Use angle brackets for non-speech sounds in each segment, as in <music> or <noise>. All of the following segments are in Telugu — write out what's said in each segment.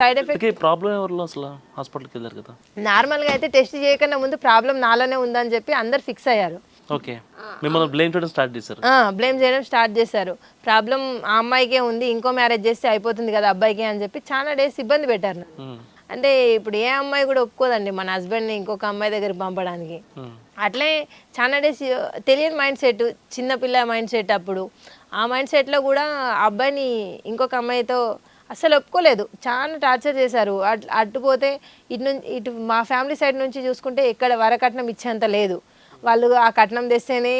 సైడ్ ఎఫెక్ట్ ప్రాబ్లం ఎవరిలో అసలు? హాస్పిటల్కి వెళ్ళారు కదా. నార్మల్గా అయితే టెస్ట్ చేయకుండా ముందు ప్రాబ్లం నాలోనే ఉందని చెప్పి అందరు ఫిక్స్ అయ్యారు. ఓకే మిమ్మల్ని బ్లేమ్ చేయడం స్టార్ట్ చేశారు. బ్లేమ్ చేయడం స్టార్ట్ చేశారు. ప్రాబ్లం ఆ అమ్మాయికే ఉంది ఇంకో మ్యారేజ్ చేస్తే అయిపోతుంది కదా అబ్బాయికి అని చెప్పి చాలా డేస్ ఇబ్బంది పెట్టారు. ఉమ్, అంటే ఇప్పుడు ఏ అమ్మాయి కూడా ఒప్పుకోదండి మన హస్బెండ్ని ఇంకొక అమ్మాయి దగ్గరికి పంపడానికి. ఉమ్, అట్లే చాలా డేస్ తెలియని మైండ్ సెట్ చిన్నపిల్ల మైండ్ సెట్ అప్పుడు. ఆ మైండ్ సెట్లో కూడా ఆ అబ్బాయిని ఇంకొక అమ్మాయితో అసలు ఒప్పుకోలేదు. చాలా టార్చర్ చేశారు. అట్ అట్టుపోతే ఇటు నుంచి ఇటు మా ఫ్యామిలీ సైడ్ నుంచి చూసుకుంటే ఎక్కడ వరకట్నం ఇచ్చేంత లేదు. వాళ్ళు ఆ కట్నం తెస్తేనే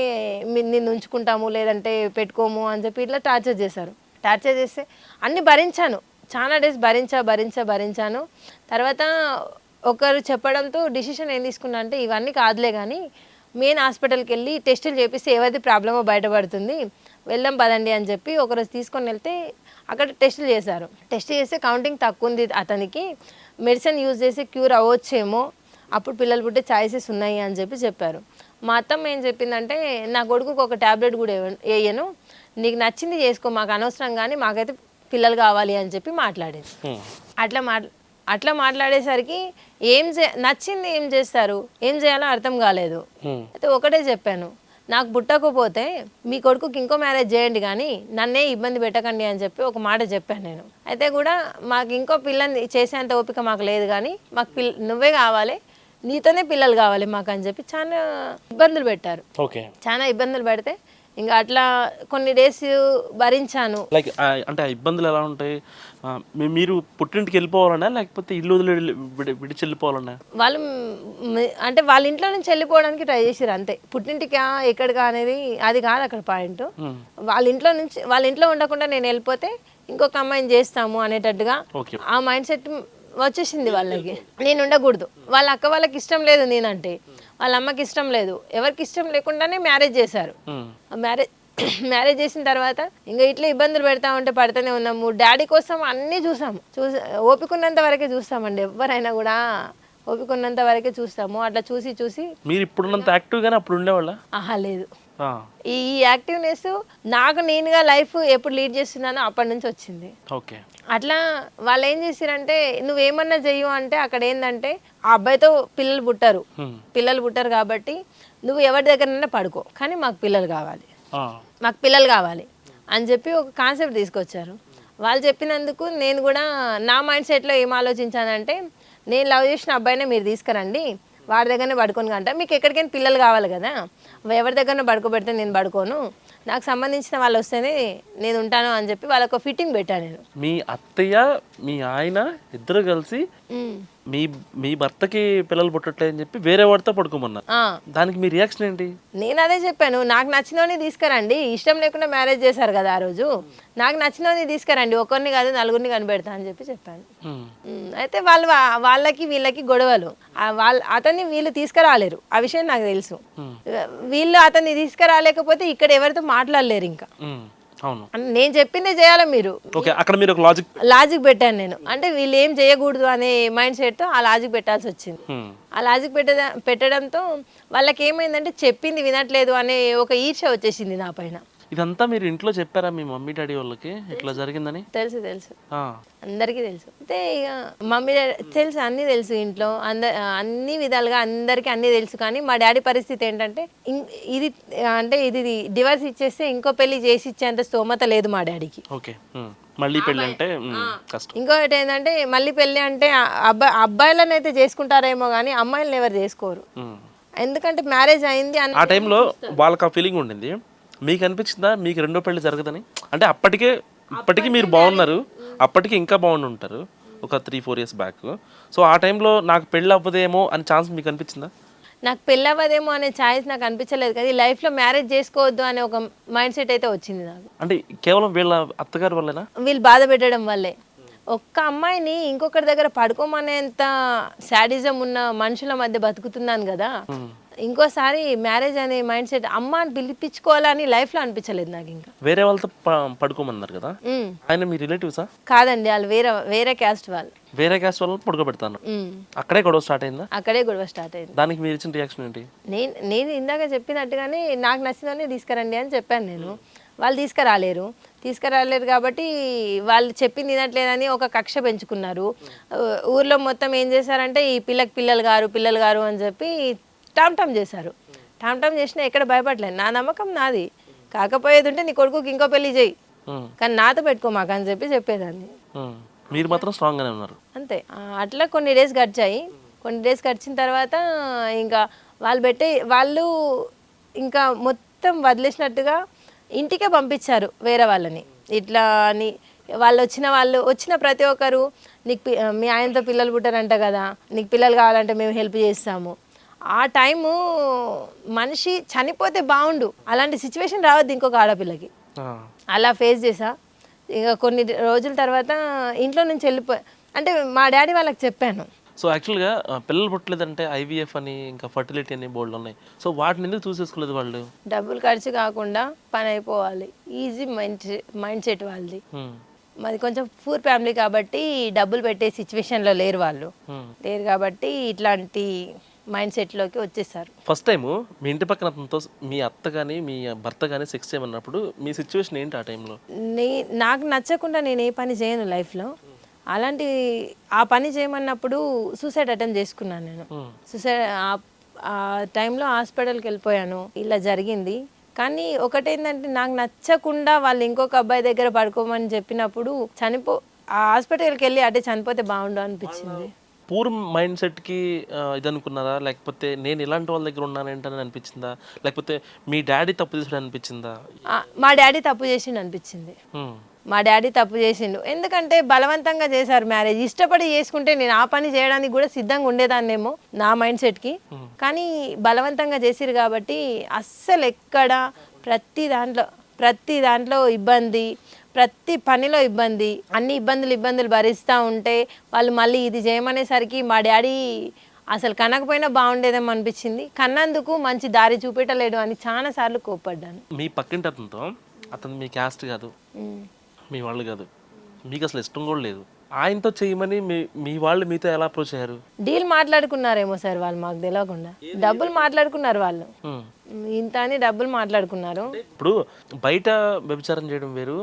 నిన్ను ఉంచుకుంటాము లేదంటే పెట్టుకోము అని చెప్పి ఇట్లా టార్చర్ చేశారు. టార్చర్ చేస్తే అన్ని భరించాను. చాలా డేస్ భరించా భరించా భరించాను. తర్వాత ఒకరు చెప్పడంతో డిసిషన్ ఏం తీసుకున్నా అంటే ఇవన్నీ కాదులే కానీ మెయిన్ హాస్పిటల్కి వెళ్ళి టెస్టులు చేపిస్తే ఏవైతే ప్రాబ్లమో బయటపడుతుంది వెళ్దాం పదండి అని చెప్పి ఒకరోజు తీసుకొని వెళ్తే అక్కడ టెస్టులు చేశారు. టెస్ట్ చేస్తే కౌంటింగ్ తక్కువ ఉంది అతనికి. మెడిసిన్ యూజ్ చేసి క్యూర్ అవ్వచ్చేమో అప్పుడు పిల్లలు పుట్టే ఛాయిసెస్ ఉన్నాయి అని చెప్పి చెప్పారు. మా అత్తమ్మ ఏం చెప్పిందంటే నా కొడుకుకి ఒక ట్యాబ్లెట్ కూడా వేయను నీకు నచ్చింది చేసుకో మాకు అనవసరం కానీ మాకైతే పిల్లలు కావాలి అని చెప్పి మాట్లాడేది. అట్లా మాట్లా అట్లా మాట్లాడేసరికి ఏం చే నచ్చింది ఏం చేస్తారు? ఏం చేయాలో అర్థం కాలేదు. అయితే ఒకటే చెప్పాను. నాకు పుట్టకపోతే మీ కొడుకుకి ఇంకో మ్యారేజ్ చేయండి కానీ నన్నే ఇబ్బంది పెట్టకండి అని చెప్పి ఒక మాట చెప్పాను నేను. అయితే కూడా మాకు ఇంకో పిల్లని చేసేంత ఓపిక మాకు లేదు కానీ మాకు పిల్ల నువ్వే కావాలి నీతోనే పిల్లలు కావాలి మాకు అని చెప్పి చాలా ఇబ్బందులు పెట్టారు. చాలా ఇబ్బందులు పెడితే ఇంకా అట్లా కొన్ని డేస్ భరించాను. లైక్ అంటే ఆ ఇబ్బందులు ఎలా ఉంటాయి? మీ- మీరు పుట్టింటికి వెళ్ళిపోవాలన్నా లేకపోతే ఇల్లు వదిలి వెళ్ళి- విడి- విడిచి వెళ్ళిపోవాలన్నా? వాళ్ళు మ్, అంటే వాళ్ళ ఇంట్లో నుంచి వెళ్ళిపోవడానికి ట్రై చేసారు అంతే. పుట్టింటికా ఎక్కడికా అనేది అది కాదు అక్కడ పాయింట్ ఉమ్, వాళ్ళ ఇంట్లో నుంచి వాళ్ళ ఇంట్లో ఉండకుండా నేను వెళ్ళిపోతే ఇంకొక అమ్మాయిని చేస్తాము అనేటట్టుగా ఓకే ఆ మైండ్ సెట్ వచ్చేసింది వాళ్ళకి. నేను ఉండకూడదు. వాళ్ళ అక్క వాళ్ళకి ఇష్టం లేదు నేనంటే. వాళ్ళ అమ్మకి ఇష్టం లేదు. ఎవరికి ఇష్టం లేకుండానే మ్యారేజ్ చేశారు. మ్యారేజ్ <clears throat> మ్యారేజ్ చేసిన తర్వాత ఇంకా ఇట్లా ఇబ్బందులు పెడతా ఉంటే పడుతూనే ఉన్నాము. డాడీ కోసం అన్నీ చూసాము. చూసి ఓపికన్నంత వరకే చూస్తామండి. ఎవరైనా కూడా ఓపికన్నంత వరకే చూస్తాము. అట్లా చూసి చూసి మీరు ఇప్పుడున్నంత యాక్టివ్గానే అప్పుడు ఉండేవాళ్ళ? ఆహా లేదు. ఈ యాక్టివ్నెస్ నాకు నేనుగా లైఫ్ ఎప్పుడు లీడ్ చేస్తున్నానో అప్పటి నుంచి వచ్చింది. ఓకే. అట్లా వాళ్ళు ఏం చేసిరంటే నువ్వేమన్నా చెయ్యు అంటే అక్కడ ఏంటంటే ఆ అబ్బాయితో పిల్లలు పుట్టారు. పిల్లలు పుట్టారు కాబట్టి నువ్వు ఎవరి దగ్గరైనా పడుకో. కానీ మాకు పిల్లలు కావాలి. మాకు పిల్లలు కావాలి అని చెప్పి ఒక కాన్సెప్ట్ తీసుకొచ్చారు. వాళ్ళు చెప్పినందుకు నేను కూడా నా మైండ్ సెట్లో ఏం ఆలోచించానంటే నేను లవ్ చేసిన అబ్బాయినే మీరు తీసుకురండి. వాడి దగ్గరనే పడుకోను కంట మీకు ఎక్కడికైనా పిల్లలు కావాలి కదా. ఎవరి దగ్గర పడుకోబెడితే నేను పడుకోను. నాకు సంబంధించిన వాళ్ళు వస్తేనే నేను ఉంటాను అని చెప్పి వాళ్ళకు ఫిట్టింగ్ పెట్టాను నేను. మీ అత్తయ్య మీ ఆయన ఇద్దరు కలిసి. మీ మీ భర్తకి పిల్లలు పుట్టట్లేదని చెప్పి వేరే వాడితో పడుకోమన్నారు దానికి మీ రియాక్షన్ ఏంటి? నేను అదే చెప్పాను నాకు నచ్చినోని తీసుకురండి. ఇష్టం లేకుండా మ్యారేజ్ చేశారు కదా ఆ రోజు. నాకు నచ్చినోని తీసుకురండి ఒకరిని కాదు నలుగురిని కనిపెడతా అని చెప్పి చెప్పాను. అయితే వాళ్ళు వాళ్ళకి వీళ్ళకి గొడవలు. వాళ్ళ అతన్ని వీళ్ళు తీసుకురాలేరు. ఆ విషయం నాకు తెలుసు. వీళ్ళు అతన్ని తీసుకురాలేకపోతే ఇక్కడ ఎవరితో మాట్లాడలేరు ఇంకా. అన్- నేను చెప్పిందే చేయాలి మీరు? అక్కడ మీరు లాజిక్ లాజిక్ పెట్టాను నేను. అంటే వీళ్ళు ఏం చేయకూడదు అనే మైండ్ సెట్తో ఆ లాజిక్ పెట్టాల్సి వచ్చింది. ఆ లాజిక్ పెట్టద పెట్టడంతో వాళ్ళకి ఏమైందంటే చెప్పింది వినట్లేదు అనే ఒక ఈర్ష వచ్చేసింది నా పైన. ఇదంతా మీరు ఇంట్లో చెప్పారా మీ మమ్మీ డాడీ వాళ్ళకి? ఇట్లా జరిగిందని? తెలుసు తెలుసు. ఆ, అందరికీ తెలుసు. అయితే ఇక మమ్మీ డాడీ తెలుసు అన్నీ తెలుసు ఇంట్లో. అంద అన్ని విధాలుగా అందరికీ అన్నీ తెలుసు. కానీ మా డాడీ పరిస్థితి ఏంటంటే ఇం- ఇది అంటే ఇది డివర్స్ ఇచ్చేస్తే ఇంకో పెళ్ళి చేసి ఇచ్చేంత స్తోమత లేదు మా డాడీకి. ఓకే. ఉమ్, మళ్ళీ పెళ్ళి అంటే ఉమ్, కష్టం. ఇంకొకటి ఏంటంటే మళ్ళీ పెళ్ళి అంటే ఆ అబ్బాయి అబ్బాయిలను అయితే చేసుకుంటారేమో కానీ అమ్మాయిలను ఎవరు చేసుకోరు. ఉమ్. ఎందుకంటే మ్యారేజ్ అయింది అని ఆ టైంలో వాళ్ళకి ఆ ఫీలింగ్ ఉండింది. మీకు అనిపించిందా మీకు రెండో పెళ్ళి జరగదని? అంటే అప్పటికే ఇప్పటికీ మీరు బాగున్నారు. అప్పటికి ఇంకా బాగుండి ఉంటారు ఒక three four years back so ఆ టైంలో నాకు పెళ్ళి అవ్వదేమో అని ఛాన్స్ మీకు అనిపించిందా? నాకు పెళ్ళి అవ్వదేమో అనే ఛాయిస్ నాకు అనిపించలేదు కానీ లైఫ్లో మ్యారేజ్ చేసుకోవద్దు అనే ఒక మైండ్ సెట్ అయితే వచ్చింది నాకు. అంటే కేవలం వీళ్ళ అత్తగారి వల్లేనా? వీళ్ళు బాధ పెట్టడం వల్లే. ఒక్క అమ్మాయిని ఇంకొకరి దగ్గర పడుకోమనేంత శాడిజం ఉన్న మనుషుల మధ్య బతుకుతున్నాను కదా ఇంకోసారి మ్యారేజ్ అనే మైండ్ సెట్ అమ్మ అని పిలిపించుకోవాలని లైఫ్లో అనిపించలేదు నాకు ఇంకా. వేరే వాళ్ళతో ప- పడుకోమన్నారు కదా? ఉమ్. ఆయన మీ రిలేటివ్సా కాదండి వాళ్ళు వేరే వేరే క్యాస్ట్ వాళ్ళు. వేరే క్యాస్ట్ వాళ్ళని పడుకోబెడతాను. ఉమ్. అక్కడే గొడవ స్టార్ట్ అయిందా? అక్కడే గొడవ స్టార్ట్ అయింది. దానికి మీరు ఇచ్చిన రియాక్షన్ ఏంటి? నేను నేను ఇందాక చెప్పినట్టుగానే నాకు నచ్చినవన్నీ తీసుకురండి అని చెప్పాను నేను. వాళ్ళు తీసుకురాలేరు. తీసుకురాలేరు కాబట్టి వాళ్ళు చెప్పింది తినట్లేదని ఒక కక్ష పెంచుకున్నారు. ఊ- ఊర్లో మొత్తం ఏం చేశారంటే ఈ పిల్లకి పిల్లలు గారు పిల్లలు గారు అని చెప్పి టామ్ టామ్ చేశారు. టామ్ టామ్ చేసినా ఎక్కడ భయపడలేదు నా నమ్మకం నాది. కాకపోయేది ఉంటే నీ కొడుకుకి ఇంకో పెళ్ళి చేయి. కానీ నాతో పెట్టుకో మాకు అని చెప్పి చెప్పేదాన్ని. మీరు మాత్రం స్ట్రాంగ్గానే ఉన్నారు. అంతే. అట్లా కొన్ని డేస్ గడిచాయి. కొన్ని డేస్ గడిచిన తర్వాత ఇంకా వాళ్ళు పెట్టే వాళ్ళు ఇంకా మొత్తం వదిలేసినట్టుగా ఇంటికే పంపించారు వేరే వాళ్ళని. ఇట్లా అని వాళ్ళు వచ్చిన వాళ్ళు వచ్చిన ప్రతి ఒక్కరు నీకు మీ ఆయనతో పిల్లలు పుట్టారంట కదా నీకు పిల్లలు కావాలంటే మేము హెల్ప్ చేస్తాము. ఆ టైము మనిషి చనిపోతే బాగుండు. అలాంటి సిచ్యువేషన్ రావద్దు ఇంకొక ఆడపిల్లకి. అలా ఫేస్ చేసా. ఇక కొన్ని రోజుల తర్వాత ఇంట్లో నుంచి వెళ్ళిపో అంటే మా డాడీ వాళ్ళకి చెప్పాను. సో యాక్చువల్గా పిల్లలు పుట్టలేదంటే ఐవీఎఫ్ అని ఇంకా ఫర్టిలిటీ అని బోర్డులు ఉన్నాయి. సో వాటిని ఎందుకు చూసేసుకోలేదు వాళ్ళు? డబ్బులు ఖర్చు కాకుండా పని అయిపోవాలి. ఈజీ మైండ్ మైండ్ సెట్ వాళ్ళది. మాది కొంచెం పూర్ ఫ్యామిలీ కాబట్టి డబ్బులు పెట్టే సిచ్యువేషన్లో లేరు వాళ్ళు. లేరు కాబట్టి ఇట్లాంటి మైండ్ సెట్లోకి వచ్చేసారు. ఫస్ట్ టైము మీ ఇంటి పక్కన అతనితో మీ అత్త కానీ మీ భర్త కానీ సెక్స్ చేయమన్నప్పుడు మీ సిచ్యువేషన్ ఏంటి ఆ టైంలో? నీ నాకు నచ్చకుండా నేను ఏ పని చేయను లైఫ్లో. అలాంటి ఆ పని చేయమన్నప్పుడు సూసైడ్ అటెంప్ట్ చేసుకున్నాను నేను. సూసైడ్ ఆ- ఆ టైంలో హాస్పిటల్కి వెళ్ళిపోయాను. ఇలా జరిగింది. కానీ ఒకటేంటంటే నాకు నచ్చకుండా వాళ్ళు ఇంకొక అబ్బాయి దగ్గర పడుకోమని చెప్పినప్పుడు చనిపో ఆ హాస్పిటల్కి వెళ్ళి అటే చనిపోతే బాగుండు అనిపించింది. పూర్ మైండ్ సెట్కి ఇది అనుకున్నారా లేకపోతే నేను ఇలాంటి వాళ్ళ దగ్గర ఉన్నానేంటని అనిపించిందా? లేకపోతే మీ డాడీ తప్పు చేసాడు అనిపించిందా? మా డాడీ తప్పు చేసిండు అనిపించింది. మా డాడీ తప్పు చేసిండు. ఎందుకంటే బలవంతంగా చేశారు మ్యారేజ్. ఇష్టపడి చేసుకుంటే నేను ఆ పని చేయడానికి కూడా సిద్ధంగా ఉండేదాన్నేమో నా మైండ్ సెట్కి కానీ బలవంతంగా చేసిరు కాబట్టి అస్సలు ఎక్కడ ప్రతి దాంట్లో ప్రతి దాంట్లో ఇబ్బంది ప్రతి పనిలో ఇబ్బంది అన్ని ఇబ్బందులు ఇబ్బందులు భరిస్తూ ఉంటే వాళ్ళు మళ్ళీ ఇది చేయమనేసరికి మా డాడీ అసలు కనకపోయినా బాగుండేదేమో అనిపించింది. కన్నందుకు మంచి దారి చూపెట్టలేడు అని చాలా సార్లు కోప్పడ్డాను. మీ పక్కింటి అతనితో అతను మీ క్యాస్ట్ కాదు. మీ వాళ్ళు కాదు మీకు అసలు ఇష్టం కూడా లేదు. ఆయనతో చేయమని మీ మీ వాళ్ళు మీతో ఎలా అప్రోచ్ అయ్యారు? డీల్ మాట్లాడుకున్నారేమో సార్ వాళ్ళు మాకు తెలియకుండా డబ్బులు మాట్లాడుకున్నారు వాళ్ళు. ఇంత అని డబ్బులు మాట్లాడుకున్నారు. ఇప్పుడు బయట వ్యభిచారం చేయడం వేరు.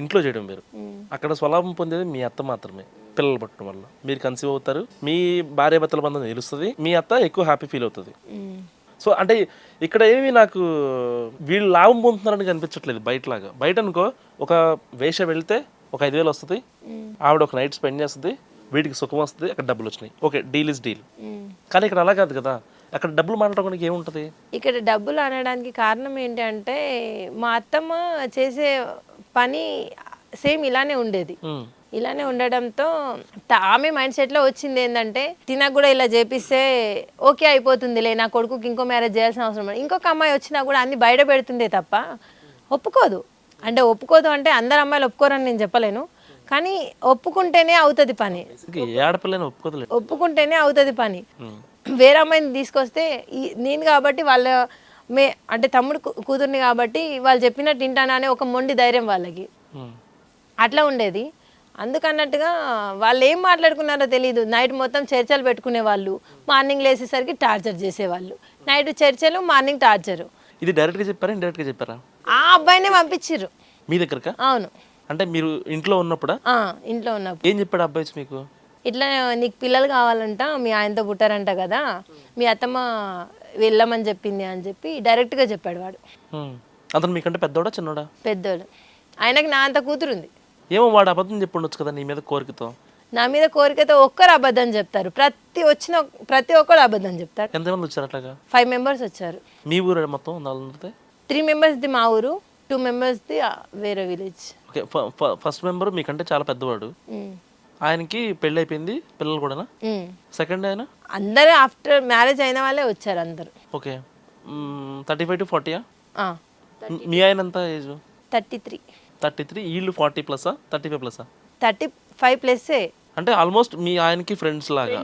ఇంట్లో చేయడం వేరు. అక్కడ స్వలాభం పొందేది మీ అత్త మాత్రమే పిల్లలు పట్టడం వల్ల. మీరు కన్సీవ్ అవుతారు మీ భార్య భర్తల బంధం తెలుస్తుంది మీ అత్త ఎక్కువ హ్యాపీ ఫీల్ అవుతుంది. సో అంటే ఇక్కడ ఏమి నాకు వీళ్ళు లాభం పొందుతున్నారని కనిపించట్లేదు బయటలాగా. బయట అనుకో ఒక వేష వెళ్తే ఒక ఐదు వేలు వస్తుంది. ఆవిడ ఒక నైట్ స్పెండ్ చేస్తుంది. వీటికి సుఖం వస్తుంది అక్కడ డబ్బులు వచ్చినాయి. Okay deal is deal. కానీ ఇక్కడ అలా కాదు కదా. అక్కడ డబ్బులు మాట్లాడడానికి ఏముంటుంది? ఇక్కడ డబ్బులు అనడానికి కారణం ఏంటి అంటే మా అత్తమ్మ చేసే పని సేమ్ ఇలానే ఉండేది. ఇలానే ఉండడంతో ఆమె మైండ్ సెట్లో వచ్చింది ఏంటంటే తినకు కూడా ఇలా చేపిస్తే ఓకే అయిపోతుందిలే నా కొడుకుకి ఇంకో మ్యారేజ్ చేయాల్సిన అవసరం లేదు. ఇంకొక అమ్మాయి వచ్చినా కూడా అన్ని బయట పెడుతుందే తప్ప ఒప్పుకోదు. అంటే ఒప్పుకోదు అంటే అందరు అమ్మాయిలు ఒప్పుకోరని నేను చెప్పలేను. కానీ ఒప్పుకుంటేనే అవుతుంది పని. ఒప్పుకుంటేనే అవుతుంది పని. వేరే అమ్మాయిని తీసుకొస్తే ఈ- నేను కాబట్టి వాళ్ళ మే అంటే తమ్ముడు కూతుర్ని కాబట్టి వాళ్ళు చెప్పినట్టు వింటానా అనే ఒక మొండి ధైర్యం వాళ్ళకి. అట్లా ఉండేది. అందుకన్నట్టుగా వాళ్ళు ఏం మాట్లాడుకున్నారో తెలియదు నైట్ మొత్తం చర్చలు పెట్టుకునే వాళ్ళు. మార్నింగ్ లేసేసరికి టార్చర్ చేసేవాళ్ళు. నైట్ చర్చలు మార్నింగ్ టార్చరు. ఇది డైరెక్ట్గా చెప్పారా ఇండైరెక్ట్గా చెప్పారా? ఆ అబ్బాయినే పంపించిర్రు. మీ దగ్గరకా? అవును. అంటే మీరు ఇంట్లో ఉన్నప్పుడా? ఆ, ఇంట్లో ఉన్నప్పుడు. ఏం చెప్పాడు అబ్బాయి మీకు? ఇట్లా నీకు పిల్లలు కావాలంట మీ ఆయనతో పుట్టారంట కదా మీ అత్తమ్మ వెళ్ళమని చెప్పింది అని చెప్పి డైరెక్ట్గా చెప్పాడు వాడు. ఉమ్. అతను మీకంటే పెద్దోడా చిన్నోడా? పెద్దోడు. ఆయనకి నా అంత కూతురుంది. ఏమో వాడు అబద్ధం చెప్పి ఉండొచ్చు కదా నీ మీద కోరికతో. నా మీద కోరికతో ఒక్కరు అబద్ధం చెప్తారు. ప్రతి వచ్చిన ప్రతి ఒక్కరు అబద్ధం చెప్తారు. ఎంతమంది వచ్చారు అట్లాగా? ఫైవ్ మెంబర్స్ వచ్చారు. మీ ఊరు మొత్తం వాళ్ళందరితో త్రీ మెంబర్స్ది మా ఊరు టూ మెంబర్స్ది వేరే విలేజ్ ఓకే ఫస్ట్ మెంబర్ మీకంటే చాలా పెద్దవాడు. ఆయనకి పెళ్ళి అయిపోయింది పిల్లలు కూడా సెకండ్ ఆయన? అందరూ ఆఫ్టర్ మ్యారేజ్ అయిన వాళ్ళే వచ్చారు అందరూ. ఓకే థర్టీ ఫైవ్ టు ఫార్టీయా మీ ఆయన ఎంత age thirty three thirty three వీళ్ళు ఫార్టీ ప్లస్సా థర్టీ ఫైవ్ ప్లస్సా థర్టీ ఫైవ్ ప్లస్సే అంటే ఆల్మోస్ట్ మీ ఆయనకి ఫ్రెండ్స్ లాగా.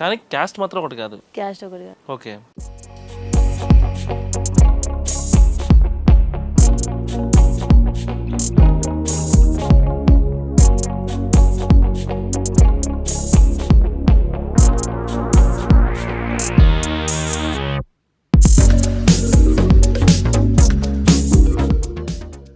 కానీ క్యాస్ట్ మాత్రం ఒకటి కాదు. క్యాస్ట్ ఒకటి ఓకే